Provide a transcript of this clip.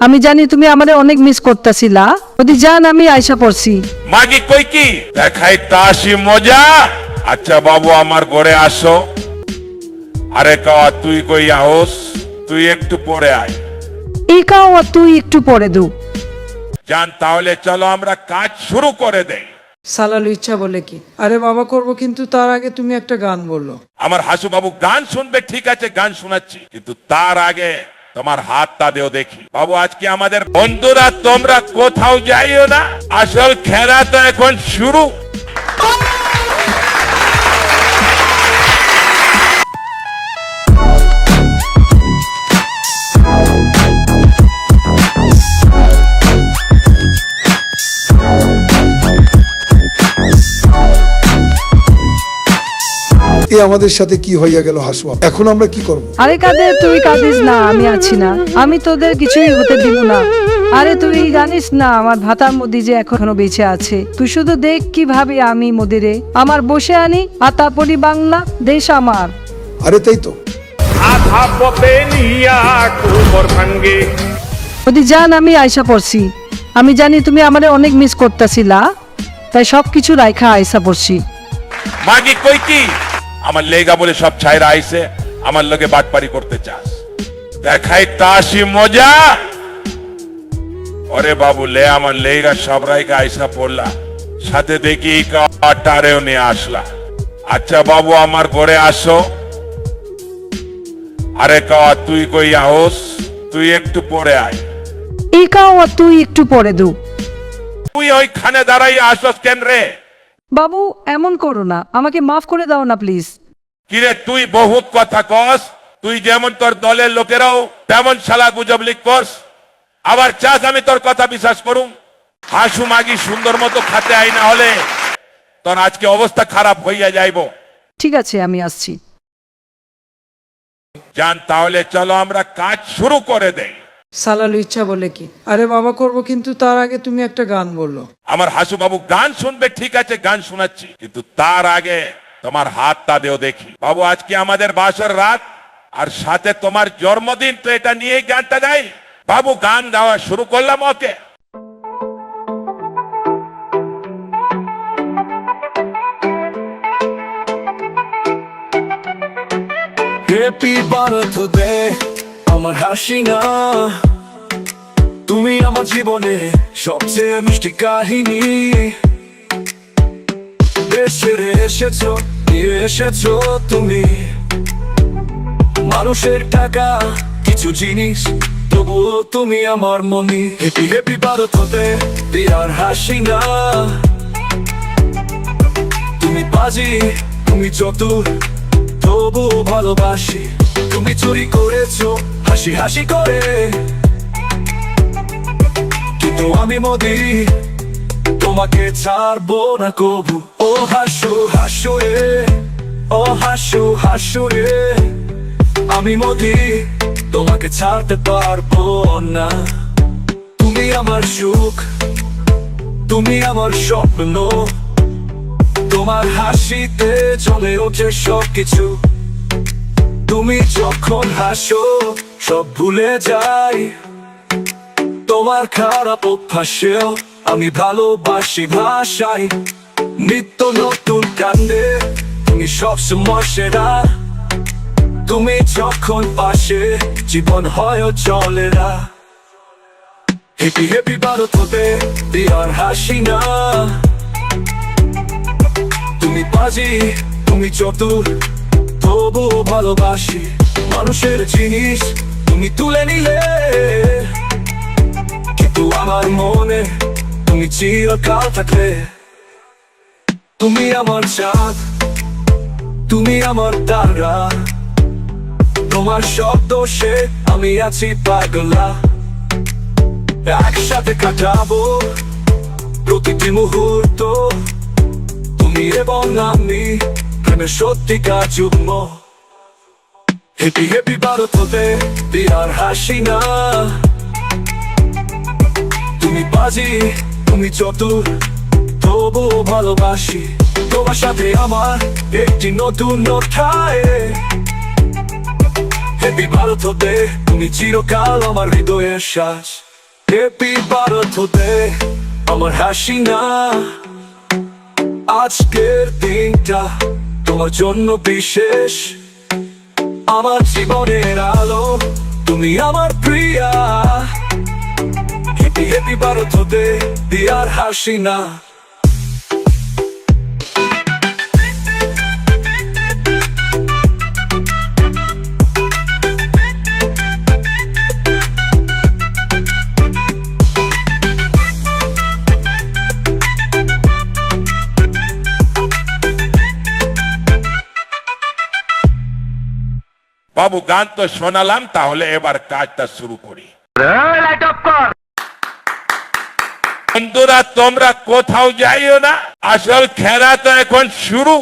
আমি জানি তুমি আমারে অনেক মিস করতেছিলা। যদি জান আমি আয়সা পড়ছি। মাগি কই কি? দেখাই তাসি মজা। আচ্ছা বাবু আমার ঘরে আসো। আরে কাওয়া তুই কই আহস? তুই একটু পরে আয়। এই কাও আর তুই একটু পরে দু। জান তাহলে চলো আমরা কাজ শুরু করে দেই। সালালু ইচ্ছা বলে কি? আরে বাবা করব কিন্তু তার আগে তুমি একটা গান বলল। আমার হাসু বাবু গান শুনবে ঠিক আছে গান শোনাচ্ছি। কিন্তু তার আগে তোমার হাতটা দেও দেখি। বাবু, আজকে আমাদের বন্ধুরা, তোমরা কোথাও যাইও না। আসল খেলা তো এখন শুরু। এ আমাদের সাথে কি হইয়া গেল হাসুয়া? এখন আমরা কি করব? আরে কাদের তুই কাঁদিস না আমি আছি না। আমি তোদের কিছুই হতে দিব না। আরে তুই জানিস না আমার ভাতার মধ্যে যে এখনও বেঁচে আছে। তুই শুধু দেখ কীভাবে আমি মোদিরে। আমার বসে আনি আর তারপরই বাংলা দেশ আমার। আরে তাই তো। আধা পথে নিয়া কোমর ভাঙ্গে। যদি জান আমি আয়সা পড়ছি। আমি জানি তুমি আমারে অনেক মিস করতেছিলা। তাই সব কিছু রাইখা আয়সা পড়ছি। মাগি কই কি? আমার লেগা বলে সব ছাইরা আইছে আমার লগে বাটপারি করতে চাস। দেখাই তাসি মজা। ওরে বাবু লে আমার লেগা সব রাইকা আইসা পড়লা। সাথে দেখি টারেও নিয়ে আসলা। আচ্ছা বাবু আমার ঘরে আসো। আরে কাওয়া তুই কই আহস? তুই একটু পরে আয়। এই কাও আর তুই একটু পরে দু। তুই ওইখানে দাঁড়াই আসস কেন রে? বাবু এমন করো না। আমাকে মাফ করে দাও না প্লিজ। কিরে তুই বহুত কথা কস তুই যেমন তোর দলের লোকেরাও তেমন শালা গুজবলি করস আবার চাস আমি তোর কথা বিশ্বাস করুম? হাসু মাগি সুন্দর মতো খাতে আই না হলে তোর আজকে অবস্থা খারাপ হইয়া যাইব। ঠিক আছে আমি আসছি। জান তাহলে চলো আমরা কাজ শুরু করে দেই। সালালু ইচ্ছা বলে কি? আরে বাবা করব কিন্তু তার আগে তুমি একটা গান বলল। আমার হাসু বাবু গান শুনবে ঠিক আছে গান শোনাচ্ছি। কিন্তু তার আগে তোমার হাতটা দেও দেখি। বাবু, আজকে আমাদের বাসর রাত, আর সাথে তোমার জন্মদিন, তো এটা নিয়ে গানটা গাই। বাবু, গান গাওয়া শুরু করলাম ওকে। হ্যাপি বার্থডে আমার হাসি না তুমি আমার জীবনে সবচেয়ে মিষ্টি কাহিনী। দেশে এসেছ নিয়ে এসেছ তুমি। মানুষের টাকা, কিছু জিনিস, তবুও তুমি আমার মনি। হেপি হেপি বার্থডে দিয়ার হাসি না। তুমি বাজি তুমি চতুর তবু ভালোবাসি। তুমি চুরি করেছ, হাসি হাসি করে। কিন্তু আমি মোদি তোমাকে ছাড়বো না কবু। ও হাসু হাসু রে ও হাসু হাসু রে আমি মোদি তোমাকে ছাড়তে পারব না। তুমি আমার সুখ, তুমি আমার স্বপ্ন। তোমার হাসিতে চলে ওঠে সব কিছু তুমি যখন হাসো, সব ভুলে যাই। তোমার খারাপ অভ্যাসেও আমি ভালোবাসি ভাষায়, নিত্য নতুন কান্দে তুমি সবসময় সেরা। তুমি যখন পাশে, জীবন হয় চলে না। হেপি হেপি ভারত হতে দিয়ার হাসি না। তুমি বাজি তুমি চতুর তবু ভালোবাসি। মানুষের জিনিস তুমি তুলে নিলে। তুমি চিরকাল থাকলে তুমি আমার চাঁদ, তুমি আমার তারা। তোমার শব্দ সে, আমি আছি পাগলা। একসাথে কাটাবো প্রতিটি মুহূর্ত। তুমি এবং আমি প্রেমের সত্যিকার যুগ্ম। হেপি হেপি ভারত হতে দিয়ার হাসি না। তুমি বাজি তুমি চতুর তবু ভালোবাসি, তোমার সাথে আমার একটি নতুন অধ্যায়। হেপি ভারত হতে, তুমি চিরকাল আমার হৃদয়ের শ্বাস হ্যাপি হতে, আমার হাসি না। আজকের দিনটা তোমার জন্য বিশেষ। আমার জীবনের আলো, তুমি আমার প্রিয়া। হেপি বারোথতে দিয়ার হাসি না বাবু গান তো শোনালাম তাহলে এবার কাজটা শুরু করি। বন্ধুরা তোমরা কোথাও যাইও না। আসল খেলা তো এখন শুরু।